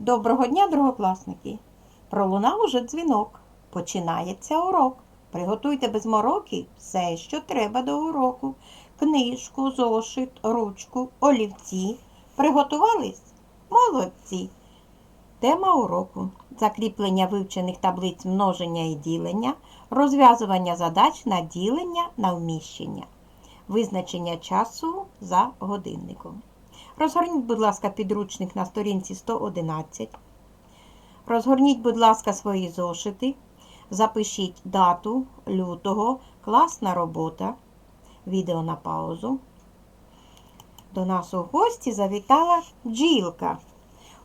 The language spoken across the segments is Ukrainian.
Доброго дня, другокласники! Пролунав уже дзвінок. Починається урок. Приготуйте без мороки все, що треба до уроку. Книжку, зошит, ручку, олівці. Приготувались? Молодці! Тема уроку закріплення вивчених таблиць множення і ділення, розв'язування задач на ділення на вміщення, визначення часу за годинником. Розгорніть, будь ласка, підручник на сторінці 111. Розгорніть, будь ласка, свої зошити. Запишіть дату лютого, класна робота. Відео на паузу. До нас у гості завітала бджілка.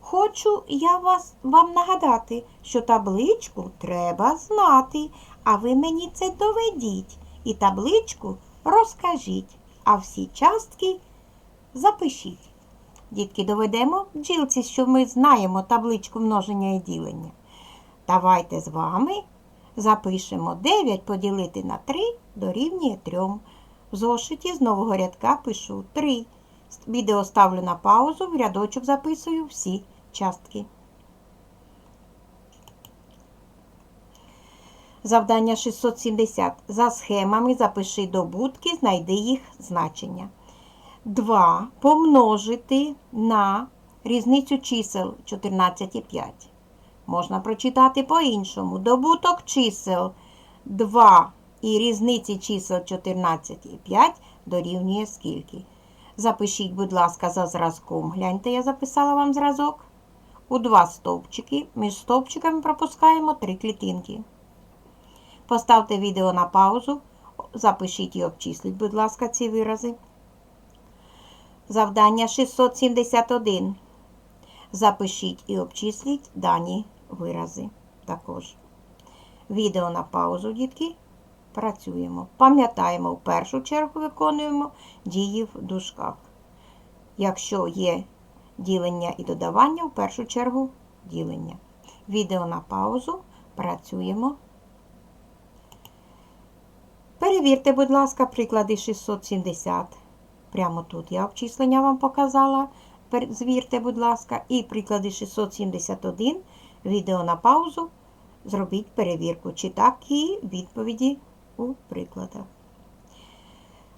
Хочу я вас, вам нагадати, що табличку треба знати, а ви мені це доведіть. І табличку розкажіть, а всі частки запишіть. Дітки, доведемо бджілці, що ми знаємо табличку множення і ділення. Давайте з вами запишемо 9 поділити на 3 дорівнює 3. В зошиті з нового рядка пишу 3. Відео ставлю на паузу, в рядочок записую всі частки. Завдання 670. За схемами запиши добутки, знайди їх значення. 2 помножити на різницю чисел 14 і 5. Можна прочитати по-іншому. Добуток чисел 2 і різниці чисел 14 і 5 дорівнює скільки. Запишіть, будь ласка, за зразком. Гляньте, я записала вам зразок. У два стовпчики. Між стовпчиками пропускаємо три клітинки. Поставте відео на паузу. Запишіть і обчисліть, будь ласка, ці вирази. Завдання 671. Запишіть і обчисліть дані вирази також. Відео на паузу, дітки. Працюємо. Пам'ятаємо, в першу чергу виконуємо дії в дужках. Якщо є ділення і додавання, в першу чергу ділення. Відео на паузу. Працюємо. Перевірте, будь ласка, приклади 670. Прямо тут я обчислення вам показала. Звірте, будь ласка, і приклади 671. Відео на паузу. Зробіть перевірку, чи так і відповіді у прикладах.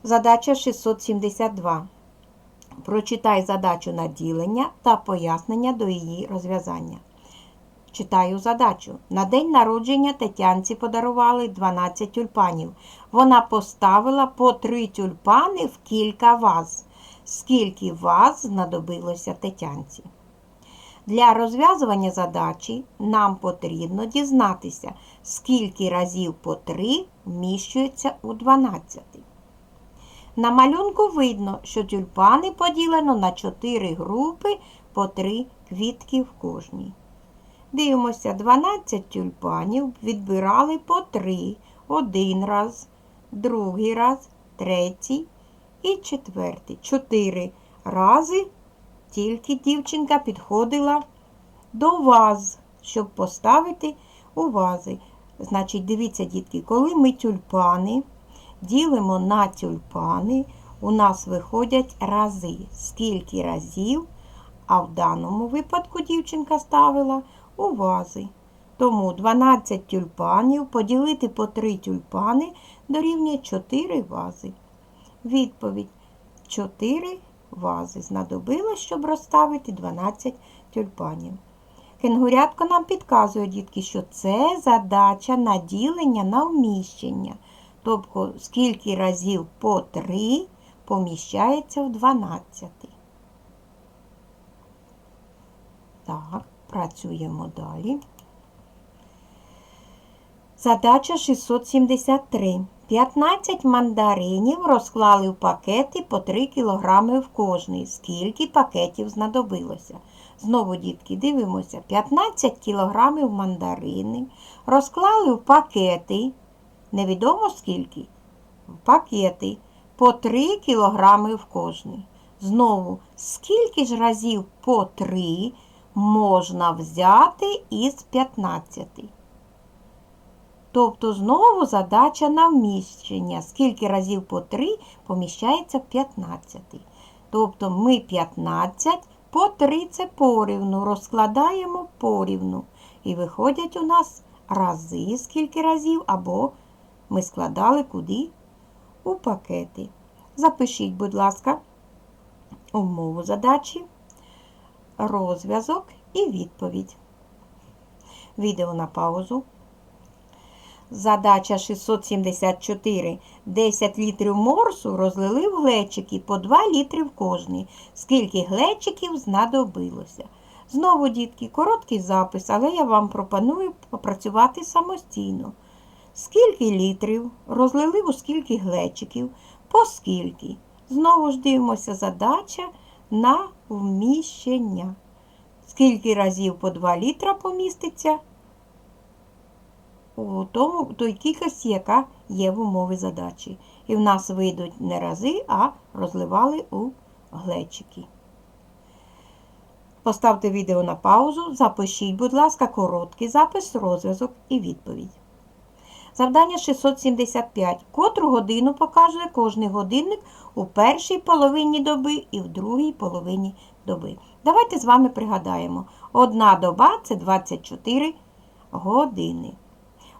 Задача 672. Прочитай задачу на ділення та пояснення до її розв'язання. Читаю задачу. На день народження Тетянці подарували 12 тюльпанів. Вона поставила по 3 тюльпани в кілька ваз. Скільки ваз знадобилося Тетянці? Для розв'язування задачі нам потрібно дізнатися, скільки разів по 3 вміщується у 12. На малюнку видно, що тюльпани поділено на 4 групи по 3 квітки в кожній. Дивимося, 12 тюльпанів відбирали по 3. Один раз, другий раз, третій і четвертий. Чотири рази тільки дівчинка підходила до ваз, щоб поставити у вази. Значить, дивіться, дітки, коли ми тюльпани ділимо на тюльпани, у нас виходять рази. Скільки разів, а в даному випадку дівчинка ставила у вази. Тому 12 тюльпанів поділити по 3 тюльпани дорівнює 4 вази. Відповідь 4 вази знадобилось, щоб розставити 12 тюльпанів. Кенгурятко нам підказує, дітки, що це задача на ділення на вміщення. Тобто, скільки разів по 3 поміщається в 12. Так, працюємо далі. Задача 673. 15 мандаринів розклали в пакети по 3 кг в кожний. Скільки пакетів знадобилося? Знову, дітки, дивимося. 15 кг мандарини розклали в пакети. Невідомо скільки. В пакети по 3 кг в кожний. Знову, скільки ж разів по 3 можна взяти із 15? Тобто знову задача на вміщення. Скільки разів по 3 поміщається в 15. Тобто ми 15 По 3 це порівну. Розкладаємо порівну. І виходять у нас рази, скільки разів, або ми складали куди? У пакети. Запишіть, будь ласка, умову задачі, розв'язок і відповідь. Відео на паузу. Задача 674. 10 літрів морсу розлили в глечики по 2 літри в кожний. Скільки глечиків знадобилося? Знову, дітки, короткий запис, але я вам пропоную попрацювати самостійно. Скільки літрів розлили у скільки глечиків? По скільки? Знову ж дивимося задача на вміщення. Скільки разів по 2 літра поміститься? у тому, той кількості, яка є в умові задачі. І в нас вийдуть не рази, а розливали у глечики. Поставте відео на паузу, запишіть, будь ласка, короткий запис, розв'язок і відповідь. Завдання 675. Котру годину показує кожний годинник у першій половині доби і в другій половині доби. Давайте з вами пригадаємо. Одна доба це 24 години.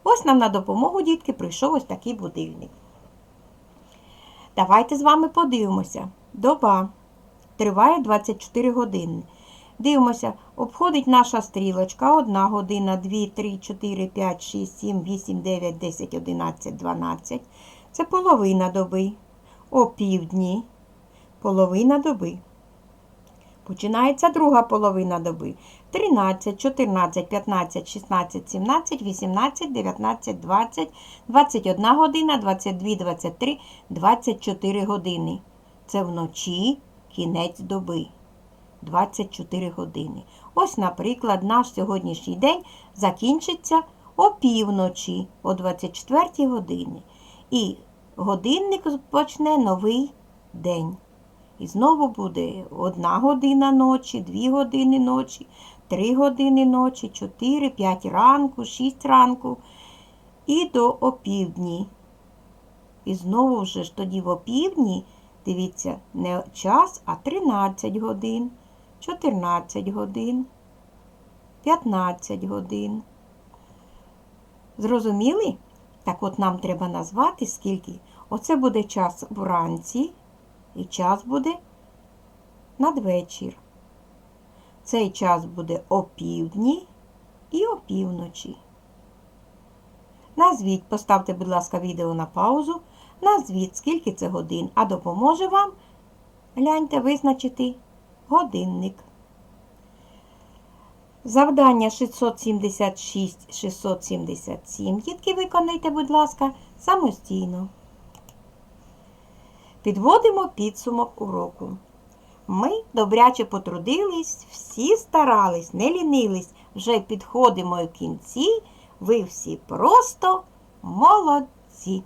Ось нам на допомогу, дітки, прийшов ось такий будильник. Давайте з вами подивимося. Доба триває 24 години. Дивимося, обходить наша стрілочка 1 година, 2, 3, 4, 5, 6, 7, 8, 9, 10, 11, 12. Це половина доби. О півдні. Половина доби. Починається друга половина доби. 13, 14, 15, 16, 17, 18, 19, 20, 21 година, 22, 23, 24 години. Це вночі кінець доби. 24 години. Ось, наприклад, наш сьогоднішній день закінчиться опівночі, о 24 годині. І годинник почне новий день. І знову буде одна година ночі, дві години ночі, три години ночі, чотири, п'ять ранку, шість ранку і до опівдні. І знову вже ж тоді в опівдні, дивіться, не час, а 13 годин, 14 годин, 15 годин. Зрозуміли? Так от нам треба назвати скільки. Оце буде час вранці. І час буде надвечір. Цей час буде опівдні і опівночі. Назвіть, поставте, будь ласка, відео на паузу. Назвіть, скільки це годин, а допоможе вам, гляньте, визначити годинник. Завдання 676-677. Дітки, виконайте, будь ласка, самостійно. Підводимо підсумок уроку. Ми добряче потрудились, всі старались, не лінились, вже підходимо в кінці. Ви всі просто молодці.